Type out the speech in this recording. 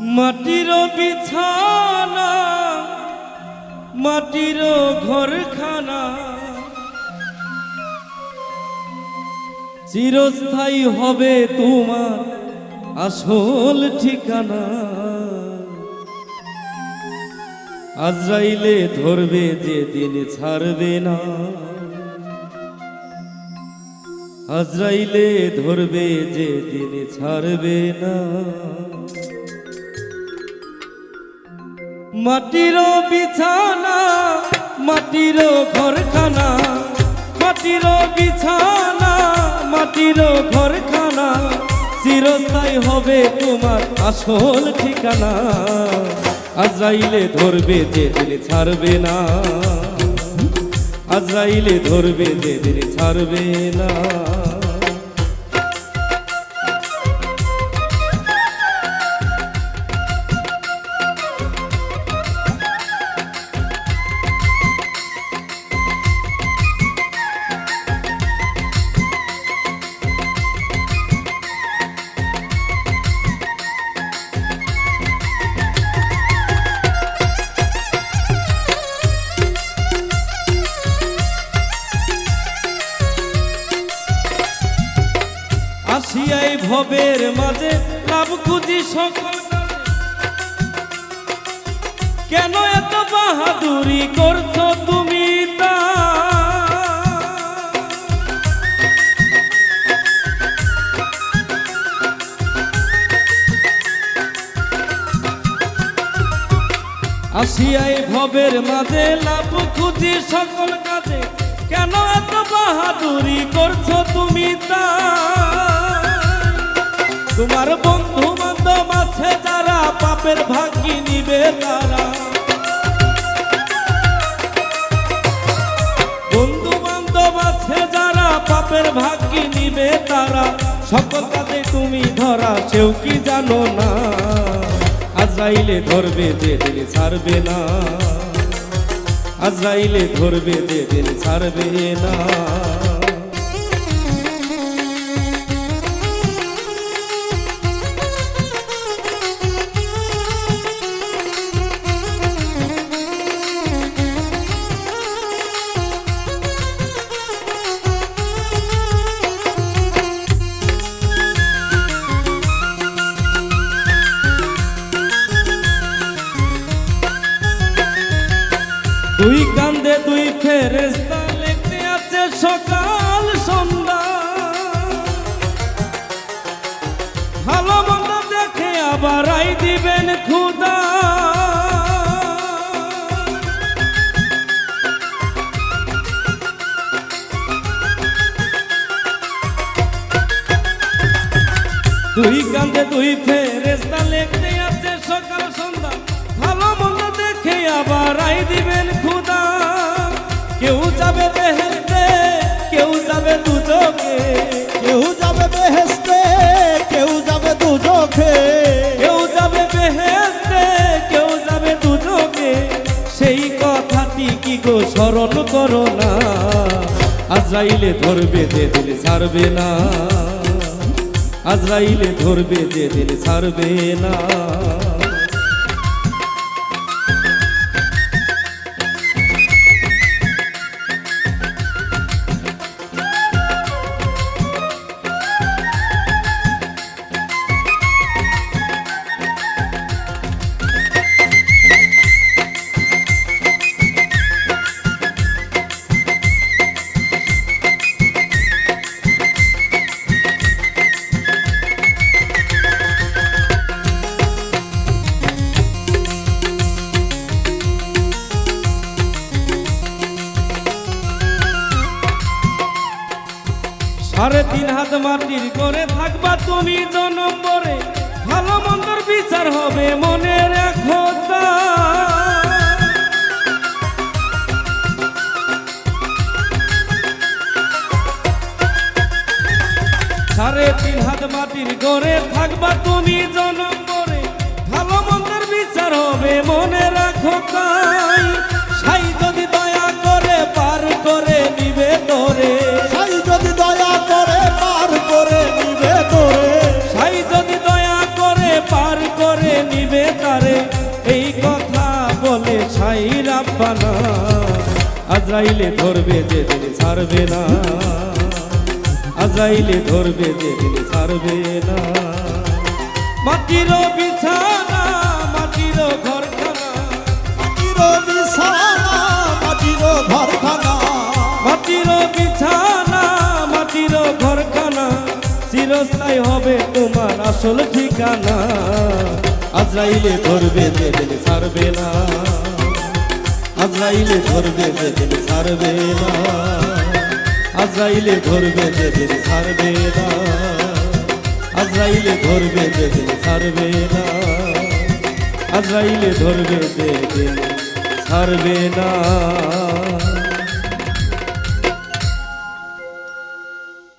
মাটির বিছানা, মাটির ঘরখানা। চিরস্থায়ী হবে তোমার আসল ঠিকানা। আজরাইলে ধরবে যে দিন ছাড়বে না। আজরাইলে ধরবে যে দিন ছাড়বে না। মাটির বিছানা, মাটির ঘরখানা, মাটির বিছানা, মাটির ঘরখানা, চিরস্থায়ী হবে তোমার আসল ঠিকানা। আজরাইলে ধরবে যে দিন ছাড়বে না। আজরাইলে ধরবে যে দিন ছাড়বে না। ভবের মাঝে লাভ খুঁজি সকল কেন এত বাহাদুরি করছ তুমি তা? আসিয়াই ভবের মাঝে লাভ খুঁজি সকল কাজে। কেন এত বাহাদুরি করছ তুমি তা? তোমার বন্ধু বান্ধব আছে যারা পাপের ভাগি নিবে তারা। বন্ধু বান্ধব আছে যারা পাপের ভাগ্যি নিবে তারা। সকল কাজে তুমি ধরা, সেও কি জানো না। আজরাইলে ধরবে যে দিন ছাড়বে না। আজরাইলে ধরবে যে দিন ছাড়বে না। দুই কান্দে দুই ফেরেস্তা লিখতে আছে সকাল, সন্ধ্যা। ভালো মন্দ দেখে আবার আই দিবেন খুদা দুই কান্দে দুই ফেরেস্তা লিখতে আছে সকাল, সন্ধ্যা। ভালো মন্দ দেখে আবার আই দিবেন গো, স্মরণ করো না। আজরাইলে ধরবে যে দিলে ছাড়বে না। আজরাইলে ধরবে যে দিলে ছাড়বে না। সাড়ে তিন হাত মাটির করে থাকবা তুমি জনম্বরে ভালো মন্দর বিচার হবে মনে রাখো। সাড়ে তিন হাত মাটির করে থাকবা তুমি জনম্বরে ভালো মন্দের বিচার হবে মনে রাখো তারে, এই কথা বলে সাই রাব্বানা। আজরাইলে ধরবে যেদিন ছাড়বে না। আজরাইলে ধরবে যেদিন ছাড়বে না। মাটির বিছানা, মাটির ঘরখানা। মাটির বিছানা, মাটির ঘরখানা চিরস্থায়ী হবে তোমার আসল ঠিকানা। আজরাইলে ধরবে যেদিন ছাড়বে না। আজরাইলে ধরবে যেদিন ছাড়বে না। আজরাইলে ধরবে যেদিন ছাড়বে না। আজরাইলে ধরবে যেদিন ছাড়বে না। আজরাইলে ধরবে যেদিন ছাড়বে না।